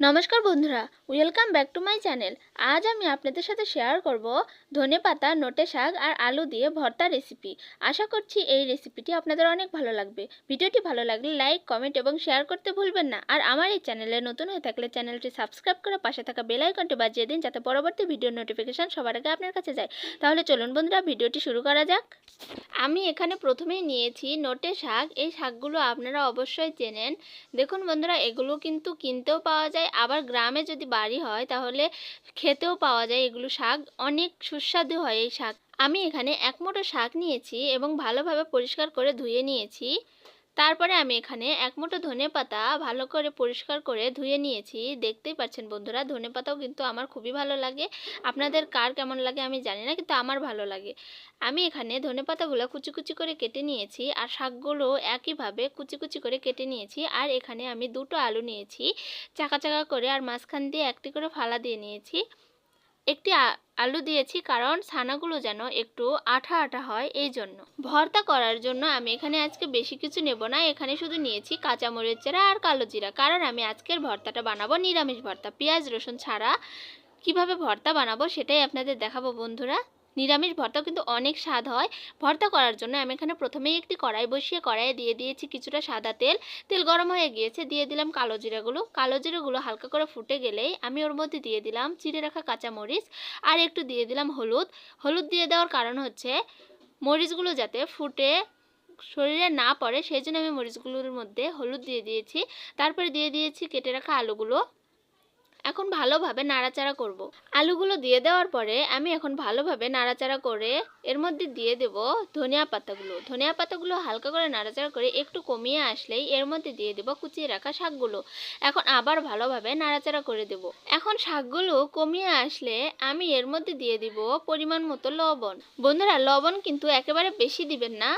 নমস্কার বন্ধুরা welcome back to my channel আজ আমি আপনাদের সাথে শেয়ার করব ধনে পাতা, নোটে শাক আর আলু দিয়ে ভর্তা রেসিপি আশা করছি এই রেসিপিটি আপনাদের অনেক ভালো লাগবে। ভিডিওটি ভালো লাগলে লাইক কমেন্ট এবং শেয়ার করতে ভুলবেন না। আর আমার এই চ্যানেলে নতুন হয়ে থাকলে চ্যানেলটি সাবস্ক্রাইব করে পাশে থাকা বেল আইকনটি বাজিয়ে দিন যাতে পরবর্তী ভিডিওর নোটিফিকেশান সবার আগে আপনার কাছে যায়। তাহলে চলুন বন্ধুরা, ভিডিওটি শুরু করা যাক। আমি এখানে প্রথমেই নিয়েছি নোটে শাক। এই শাকগুলো আপনারা অবশ্যই চেনেন। দেখুন বন্ধুরা, এগুলো কিন্তু কিনতেও পাওয়া যায় আবার গ্রামে যদি বাড়ি হয়, তাহলে খেতেও পাওয়া যায় এগুলো শাক। অনেক সুস্বাদু হয় এই শাক। আমি এখানে এক মুঠো শাক নিয়েছি এবং ভালোভাবে পরিষ্কার করে ধুয়ে নিয়েছি। তারপরে আমি এখানে এক মুঠো ধনে পাতা ভালো করে পরিষ্কার করে ধুয়ে নিয়েছি। দেখতেই পাচ্ছেন বন্ধুরা, ধনে পাতাও কিন্তু আমার খুবই ভালো লাগে। আপনাদের কার কেমন লাগে আমি জানি না, কিন্তু আমার ভালো লাগে। আমি এখানে ধনে পাতাগুলো কুচি কুচি করে কেটে নিয়েছি আর শাকগুলো একইভাবে কুচি কুচি করে কেটে নিয়েছি আর এখানে আমি দুটো আলু নিয়েছি। চাকা চাকা করে আর মাঝখান দিয়ে একটি করে ফালা দিয়ে নিয়েছি। একটি আলু দিয়েছি কারণ ছানাগুলো যেন একটু আঠা আঠা হয় এই জন্য। ভর্তা করার জন্য আমি এখানে আজকে বেশি কিছু নেব না। এখানে শুধু নিয়েছি কাঁচামরিচ চেরা আর কালো জিরা। কারণ আমি আজকের ভর্তাটা বানাবো নিরামিষ ভর্তা। পেঁয়াজ, রসুন ছাড়া কীভাবে ভর্তা বানাবো সেটাই আপনাদের দেখাবো বন্ধুরা। নিরামিষ ভর্তাও কিন্তু অনেক স্বাদ হয়। ভর্তা করার জন্য আমি এখানে প্রথমেই একটি কড়াই বসিয়ে কড়াইয়ে দিয়ে দিয়েছি কিছুটা সাদা তেল। তেল গরম হয়ে গিয়েছে, দিয়ে দিলাম কালো জিরাগুলো। কালো জিরাগুলো হালকা করে ফুটে গেলেই আমি ওর মধ্যে দিয়ে দিলাম চিড়ে রাখা কাঁচামরিচ আর একটু দিয়ে দিলাম হলুদ। হলুদ দিয়ে দেওয়ার কারণ হচ্ছে মরিচগুলো যাতে ফুটে শরীরে না পড়ে, সেই জন্য আমি মরিচগুলোর মধ্যে হলুদ দিয়ে দিয়েছি। তারপরে দিয়ে দিয়েছি কেটে রাখা আলুগুলো। এখন ভালোভাবে নাড়াচাড়া করব। আলুগুলো দিয়ে দেওয়ার পরে আমি এখন ভালোভাবে নাড়াচাড়া করে এর মধ্যে দিয়ে দেব ধনিয়া পাতাগুলো। ধনিয়া পাতাগুলো হালকা করে নাড়াচাড়া করে একটু কমিয়ে আসলেই এর মধ্যে দিয়ে দেব কুচিয়ে রাখা শাকগুলো। এখন আবার ভালোভাবে নাড়াচাড়া করে দেব। এখন শাকগুলো কমিয়ে আসলে আমি এর মধ্যে দিয়ে দিব পরিমাণ মতো লবণ। বন্ধুরা, লবণ কিন্তু একেবারে বেশি দিবেন না।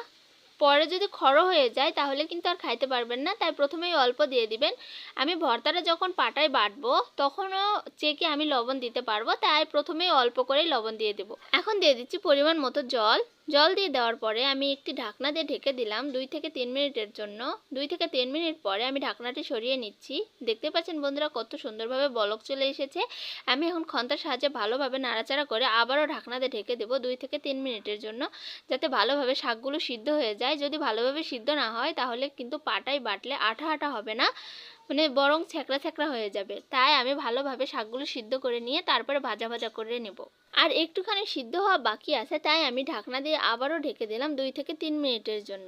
পরে যদি খড়ো হয়ে যায় তাহলে কিন্তু আর খাইতে পারবেন না। তাই প্রথমেই অল্প দিয়ে দিবেন। আমি ভর্তাটা যখন পাটায় বাটবো তখনও চেকে আমি লবণ দিতে পারব। তাই প্রথমেই অল্প করেই লবণ দিয়ে দেবো। এখন দিয়ে দিচ্ছি পরিমাণ মতো জল। জল দিয়ে দেওয়ার পরে আমি একটি ঢাকনা দিয়ে ঢেকে দিলাম দুই থেকে তিন মিনিটের জন্য। দুই থেকে তিন মিনিট পরে আমি ঢাকনাটি সরিয়ে নিচ্ছি। দেখতে পাচ্ছেন বন্ধুরা কত সুন্দরভাবে বলক চলে এসেছে। আমি এখন খন্তার সাহায্যে ভালোভাবে নাড়াচাড়া করে আবারও ঢাকনা দিয়ে ঢেকে দেবো দুই থেকে তিন মিনিটের জন্য। যাতে ভালোভাবে শাকগুলো সিদ্ধ হয়ে যায়। যদি ভালোভাবে সিদ্ধ না হয় তাহলে কিন্তু পাটায় বাটলে আঠা আঠা হবে না। মানে বরং ছ্যাঁকড়া ছ্যাঁকড়া হয়ে যাবে। তাই আমি ভালোভাবে শাকগুলো সিদ্ধ করে নিয়ে তারপরে ভাজা ভাজা করে নেব। আর একটুখানি সিদ্ধ হওয়া বাকি আছে, তাই আমি ঢাকনা দিয়ে আবারও ঢেকে দিলাম দুই থেকে তিন মিনিটের জন্য।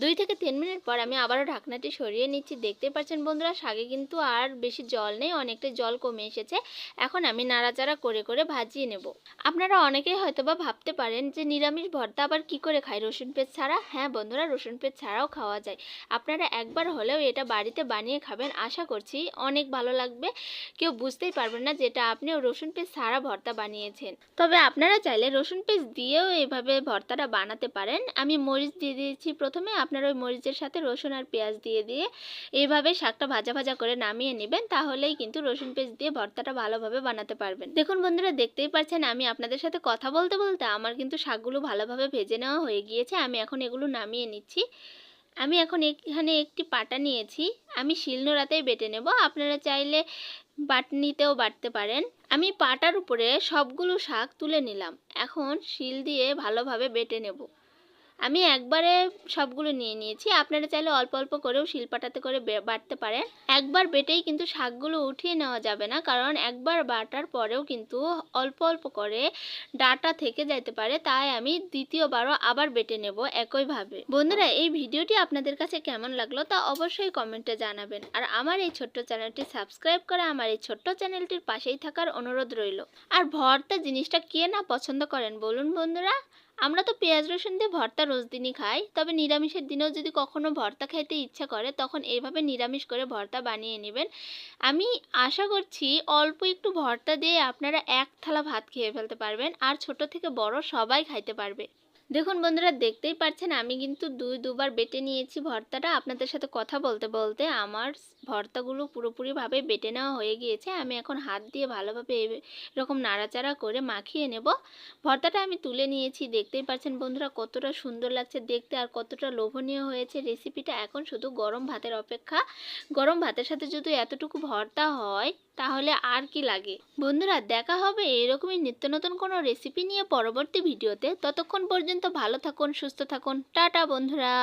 দুই থেকে তিন মিনিট পর আমি আবারও ঢাকনাটি সরিয়ে নিচ্ছি। দেখতে পাচ্ছেন বন্ধুরা, শাকে কিন্তু আর বেশি জল নেই, অনেকটা জল কমে এসেছে। এখন আমি নাড়াচাড়া করে করে ভাজিয়ে নেব। আপনারা অনেকেই হয়তোবা ভাবতে পারেন যে নিরামিষ ভর্তা আবার কি করে খায় রসুন পেঁচ ছাড়া? হ্যাঁ বন্ধুরা, রসুন পেঁচ ছাড়াও খাওয়া যায়। আপনারা একবার হলেও এটা বাড়িতে বানিয়ে খাবেন। আশা করছি অনেক ভালো লাগবে। কেউ বুঝতেই পারবেন না যেটা আপনিও রসুন পেঁচ সারা ভর্তা বানিয়েছেন। তবে আপনারা চাইলে রসুন পেস্ট দিয়েও এভাবে ভর্তাটা বানাতে পারেন। আমি মরিচ দিয়ে দিয়েছি প্রথমে, আপনারা ওই মরিচের সাথে রসুন আর পেঁয়াজ দিয়ে দিয়ে এইভাবে শাকটা ভাজা ভাজা করে নামিয়ে নেবেন, তাহলেই কিন্তু রসুন পেস্ট দিয়ে ভর্তাটা ভালোভাবে বানাতে পারবেন। দেখুন বন্ধুরা, দেখতেই পাচ্ছেন আমি আপনাদের সাথে কথা বলতে বলতে আমার কিন্তু শাকগুলো ভালোভাবে ভেজে নেওয়া হয়ে গিয়েছে। আমি এখন এগুলো নামিয়ে নিচ্ছি। আমি এখন এখানে একটি পাটা নিয়েছি। আমি শিলনোড়াতেই বেটে নেব। আপনারা চাইলে বাটনিতেও বাটতে পারেন। আমি পাটার উপরে সবগুলো শাক তুলে নিলাম। এখন শিল দিয়ে ভালোভাবে বেটে নেব। আমি একবারে সবগুলো নিয়ে নিয়েছি। আপনারা চাইলে অল্প অল্প করেও শিলপাটাতে করে বাটতে পারেন। একবার বেটেই কিন্তু শাকগুলো উঠিয়ে নেওয়া যাবে না, কারণ একবার বাটার পরেও কিন্তু অল্প অল্প করে ডাটা থেকে যেতে পারে। তাই আমি দ্বিতীয়বারও আবার বেটে নেব একইভাবে। বন্ধুরা, এই ভিডিওটি আপনাদের কাছে কেমন লাগল তা অবশ্যই কমেন্টে জানাবেন। আর আমার এই ছোট্ট চ্যানেলটি সাবস্ক্রাইব করে আমার এই ছোট্ট চ্যানেলটির পাশেই থাকার অনুরোধ রইল। আর ভর্তা জিনিসটা কে না পছন্দ করেন বলুন বন্ধুরা। আমরা তো পেঁয়াজ রসুন দিয়ে ভর্তা রোজ দিনই খাই। তবে নিরামিষের দিনেও যদি কখনও ভর্তা খাইতে ইচ্ছা করে, তখন এইভাবে নিরামিষ করে ভর্তা বানিয়ে নেবেন। আমি আশা করছি অল্প একটু ভর্তা দিয়ে আপনারা এক থালা ভাত খেয়ে ফেলতে পারবেন, আর ছোট থেকে বড় সবাই খাইতে পারবে। দেখুন বন্ধুরা, দেখতেই পাচ্ছেন আমি কিন্তু দুই, দুবার বেটে নিয়েছি ভর্তাটা। আপনাদের সাথে কথা বলতে বলতে আমার ভর্তাগুলো পুরোপুরিভাবে বেটে নেওয়া হয়ে গিয়েছে। আমি এখন হাত দিয়ে ভালোভাবে এরকম নাড়াচাড়া করে মাখিয়ে নেব। ভর্তাটা আমি তুলে নিয়েছি। দেখতেই পাচ্ছেন বন্ধুরা, কতটা সুন্দর লাগছে দেখতে আর কতটা লোভনীয় হয়েছে রেসিপিটা। এখন শুধু গরম ভাতের অপেক্ষা। গরম ভাতের সাথে যদি এতটুকু ভর্তা হয় তাহলে আর কি লাগে? বন্ধুরা, দেখা হবে এরকমই নিত্য নতুন কোনো রেসিপি নিয়ে পরবর্তী ভিডিওতে। ততক্ষণ পর্যন্ত ভালো থাকুন, সুস্থ থাকুন। টাটা, বন্ধুরা।